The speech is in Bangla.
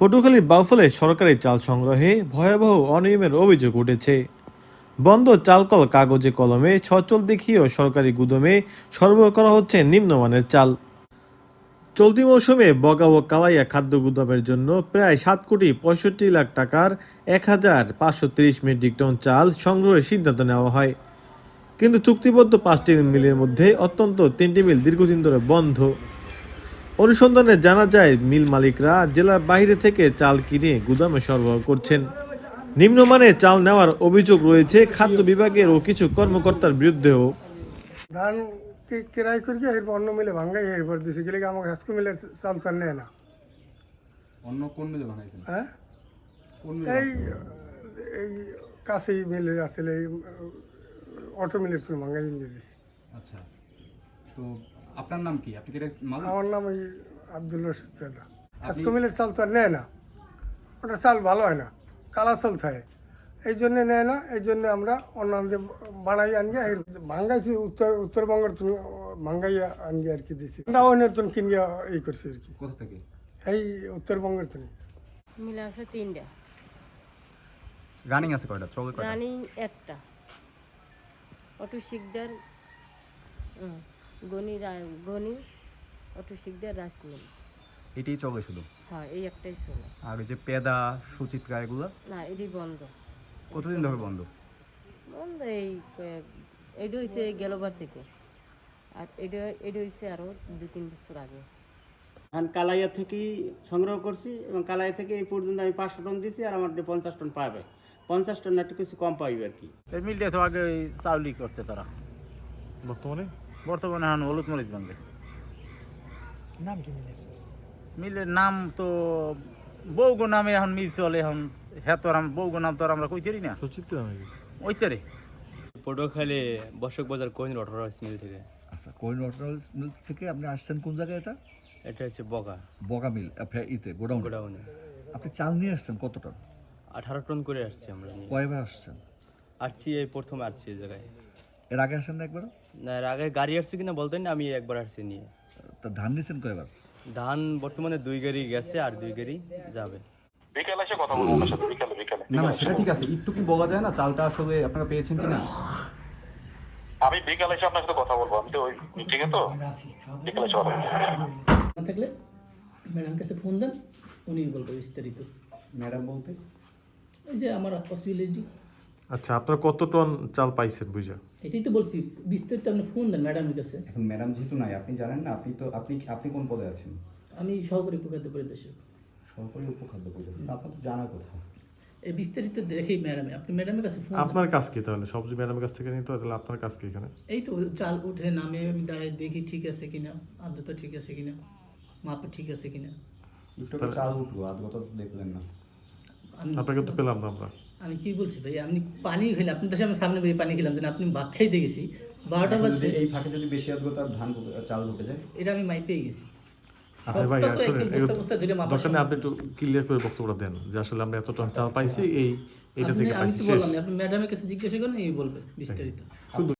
পটুখালীর বাউফলে সরকারি চাল সংগ্রহে ভয়াবহ অনিয়মের অভিযোগ উঠেছে। বন্ধ চালকল কাগজে কলমে সচল দেখিয়েও সরকারি গুদমে সরবরাহ করা হচ্ছে নিম্নমানের চাল। চলতি মৌসুমে বগা ও কালাইয়া খাদ্য গুদামের জন্য প্রায় সাত কোটি পঁয়ষট্টি লাখ টাকার এক হাজার পাঁচশো তিরিশ মেট্রিক টন চাল সংগ্রহের সিদ্ধান্ত নেওয়া হয়। কিন্তু চুক্তিবদ্ধ পাঁচটি মিলের মধ্যে অত্যন্ত তিনটি মিল দীর্ঘদিন ধরে বন্ধ। অনুসন্ধানে জানা যায় মিল মালিকরা জেলার বাইরে থেকে চাল কিনে গুদামে সরবরাহ করছেন। নিম্নমানের চাল নেওয়ার অভিযোগ রয়েছে খাদ্য বিভাগের ও কিছু কর্মকর্তার বিরুদ্ধেও। ধান কিরাই করি এরপর অন্য মিলে ভাঙ্গাই এরপর দিছে গেলে আমাকে হাসকু মিলে চাল চাল নেয় না? অন্য কোন মিলে বানাইছেন হ্যাঁ? এই এই কাছেই মিলে আসলে এই অটো মিলের তুমি ভাঙ্গাই নিয়ে দিছি। আচ্ছা। তো আপনার নাম কি? আপনি কি মালিক আমার নাম ওই আব্দুল রশিদ পেদা মিলের চাল তো আর নেয় না। ওটা চাল ভালো হয় না। কালা চাল থাকে। এই জন্য নেয় না এই জন্য আমরা অন্যান্য বানাই আনিয়ে এর ভাঙ্গাইছি উত্তর উত্তরবঙ্গের তুমি ভাঙ্গাইয়া আনিয়ে আর কি দিছি। আমরা অন্যের জন্য কিনিয়া এই করছি আর কি। কোথা থেকে? এই উত্তরবঙ্গের তুমি মিলে আছে তিনটা। রানিং আছে কয়টা? চলে রানিং একটা। অটো শিকদার হুম, গনি গনি অটো শিকদার রাসমিল। এটাই চলে শুধু? হ্যাঁ এই একটাই ছিল আর ওই যে পেদা সুচিত্রা এগুলো? না এটি বন্ধ। কতদিন ধরে বন্ধ? বন্ধ এই এটা হয়েছে গেলবার থেকে। আর এটা এটা হয়েছে আরও দু তিন বছর আগে। ধান কালাইয়া থেকেই সংগ্রহ করছি এবং কালাইয়া থেকে এই পর্যন্ত আমি পাঁচশো টন দিছি আর আমার পঞ্চাশ টন পাবে। পঞ্চাশ টন একটু কিছু কম পাইবে আর কি। মিলটা তো আগে ওই চাউলি করতে তারা। বর্তমানে? বর্তমানে এখন হলুদ মরিচ ভাঙবে মিলের? নাম তো বৌগো নামে এখন মিল চলে এখন হ্যাঁ তো আর বৌগো নাম তো আর আমরা কইতেরি না। সুচিত্রা নাকি ওইতারে। পটুয়াখালী বর্ষক বাজার কোহিন অঠারো মিল থেকে। আচ্ছা কোয়েন ওয়াটার মিল থেকে আপনি আসছেন কোন জায়গায় এটা? এটা হচ্ছে বগা। বগা মিল আপনার ইতে গোডাউন? গোডাউনে। আপনি চাল নিয়ে আসছেন কত টন? আঠারো টন করে আসছি আমরা কয়বার আসছেন? আসছি এই প্রথম আসছি এই জায়গায়। এর আগে আসেন না একবার না এর আগে গাড়ি আসছে কিনা বলতেন না আমি একবার আসছি নিয়ে। তা ধান নিয়েছেন কয়বার? ধান বর্তমানে দুই গাড়ি গেছে আর দুই গাড়ি যাবে। না না সেটা ঠিক আছে একটু কি বলা যায় না চালটা আসলে আপনারা পেয়েছেন কিনা? আমি বিকালে এসে আপনার সাথে কথা বলব আমি তো ওই মিটিংয়ে তো। বিকালে এসে কথা না থাকলে ম্যাডাম কাছে ফোন দেন উনি বলবে বিস্তারিত। ম্যাডাম বলতে? ওই যে আমার পসিবিলিটি আচ্ছা আপনারা কত টন চাল পাইছেন বুঝা? এটাই তো বলছি বিস্তারিত আপনি ফোন দেন ম্যাডামের কাছে। এখন ম্যাডাম যেহেতু নাই আপনি জানেন না আপনি তো আপনি আপনি কোন পদে আছেন? আমি সহকারী প্রখাদ্য পরিদর্শক। সরকারি উপখাদ্য পরিদর্শক আপনার তো জানার কথা। এই বিস্তারিত দেখেই ম্যাডাম আপনি ম্যাডামের কাছে ফোন আপনার কাজ কি তাহলে? সবজি ম্যাডামের কাছ থেকে নিতে হয় তাহলে আপনার কাজ কি এখানে? এই তো চাল উঠে নামে আমি দাঁড়িয়ে দেখি ঠিক আছে কিনা আদ্রতা ঠিক আছে কিনা মাপে ঠিক আছে কিনা। চাল উঠল আদ্রতা দেখলেন না। আপনাকে তো পেলাম না আমরা। আমি কি বলছি ভাই? আপনি পানি খেলে আপনি দেশে আমি সামনে বেরিয়ে পানি খেলাম যেন আপনি ভাত খাইতে গেছি। বারোটা বাজছে। এই ফাঁকে যদি বেশি আদ্রতার ধান চাল ঢুকে যায়? এটা আমি মাই পেয়ে গেছি। আপনি ভাই আসলে একটু ক্লিয়ার করে বক্তব্যটা দেন যে আসলে আমরা এত টন চাল পাইছি এই এটা আপনি- থেকে আমি পাইছি শেষ। আপনি ম্যাডামের কাছে জিজ্ঞাসা করেন এই বলবে বিস্তারিত।